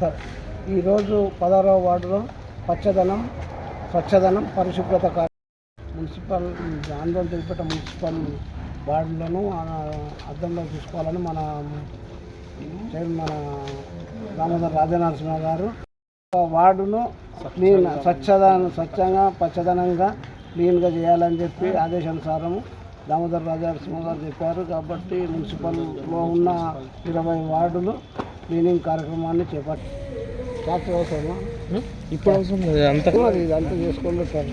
Sir ఈరోజు పదహారవ వార్డులో పచ్చదనం స్వచ్ఛదనం పరిశుభ్రత మున్సిపల్ ఆందోళన తెలిపేట మున్సిపల్ వార్డులను అర్థంలో చూసుకోవాలని మన మన దామోదర్ రాజనరసింహ గారు. వార్డును క్లీన్ స్వచ్ఛదనం స్వచ్ఛంగా పచ్చదనంగా క్లీన్గా చేయాలని చెప్పి ఆదేశానుసారము దామోదర్ రాజనరసింహ గారు చెప్పారు. కాబట్టి మున్సిపల్లో ఉన్న ఇరవై వార్డులు క్లీనింగ్ కార్యక్రమాన్ని చేపట్టి ట్రాక్టర్ అవసరమా ఇప్పుడు అవసరం లేదు అంత. ఇదంతా చేసుకోండి సార్